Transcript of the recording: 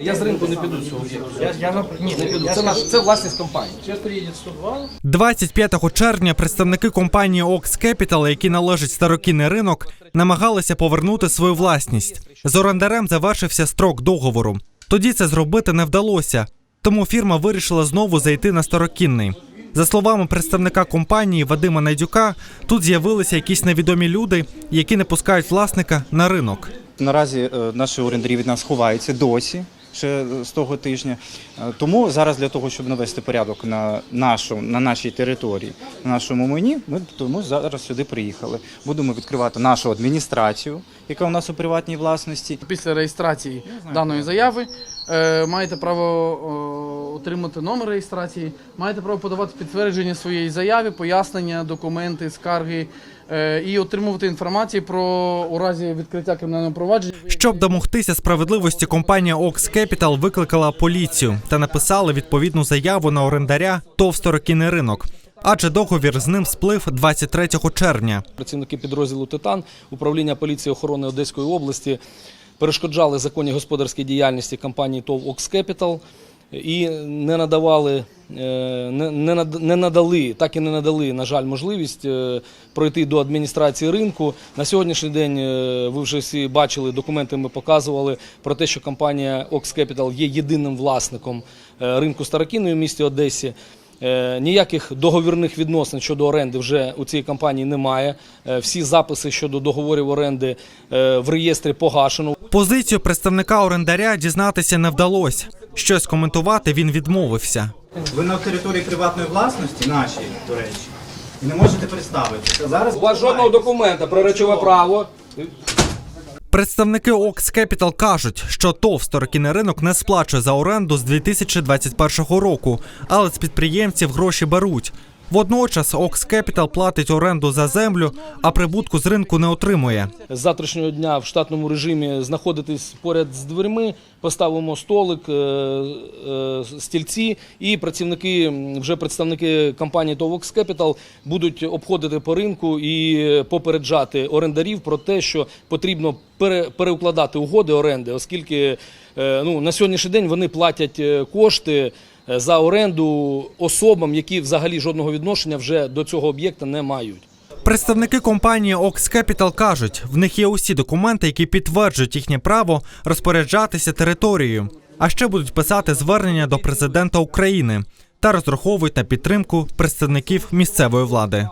Я з ринку не піду з цього об'єкту. Я, я на ні, Не піду. Це, наш, скажу, це власність компанії. Приедет 102. 25 червня представники компанії Ox Capital, які належать старокінний ринок, намагалися повернути свою власність. З орендарем завершився строк договору. Тоді це зробити не вдалося, тому фірма вирішила знову зайти на старокінний. За словами представника компанії Вадима Найдюка, тут з'явилися якісь невідомі люди, які не пускають власника на ринок. Наразі е, наші орендарі від нас ховаються досі. Ще з того тижня, Е, тому зараз для того, щоб навести порядок на нашу на нашій території, на нашому мені, ми тому зараз сюди приїхали. Будемо відкривати нашу адміністрацію, яка у нас у приватній власності. Після реєстрації даної заяви е, маєте право отримати номер реєстрації, маєте право подавати підтвердження своєї заяви, пояснення, документи, скарги е, і отримувати інформацію про у разі відкриття кримінального провадження. Щоб домогтися справедливості, компанія Ox Capital викликала поліцію та написала відповідну заяву на орендаря ТОВ «Старокінний ринок. Адже договір з ним сплив 23 червня. Працівники підрозділу Титан управління поліції охорони Одеської області перешкоджали законній господарській діяльності компанії ТОВ Окс Capital і не надавали, е, не, надали, так і не надали, на жаль, можливість е, пройти до адміністрації ринку. На сьогоднішній день е, ви вже всі бачили документи. Ми показували про те, що компанія Ox Capital є єдиним власником ринку Старокіної в місті Одесі. Ніяких договірних відносин щодо оренди вже у цій компанії немає. Всі записи щодо договорів оренди в реєстрі погашено. Позицію представника орендаря дізнатися не вдалося. Щось коментувати він відмовився. Ви на території приватної власності, нашій, до речі, і не можете представитися. Зараз У вас жодного документа про речове право. Представники Ox Capital кажуть, що ТОВ «Старокінний ринок не сплачує за оренду з 2021 року, але з підприємців гроші беруть. Водночас Ox Capital платить оренду за землю, а прибутку з ринку не отримує. З завтрашнього дня в штатному режимі знаходитись поряд з дверми, поставимо столик, е, е, стільці, і працівники, вже представники компанії Tovox Capital будуть обходити по ринку і попереджати орендарів про те, що потрібно пере- переукладати угоди оренди, оскільки е, ну, на сьогоднішній день вони платять кошти. Е, За оренду особам, які взагалі жодного відношення вже до цього об'єкта не мають. Представники компанії Ox Capital кажуть, в них є усі документи, які підтверджують їхнє право розпоряджатися територією. А ще будуть писати звернення до президента України та розраховують на підтримку представників місцевої влади.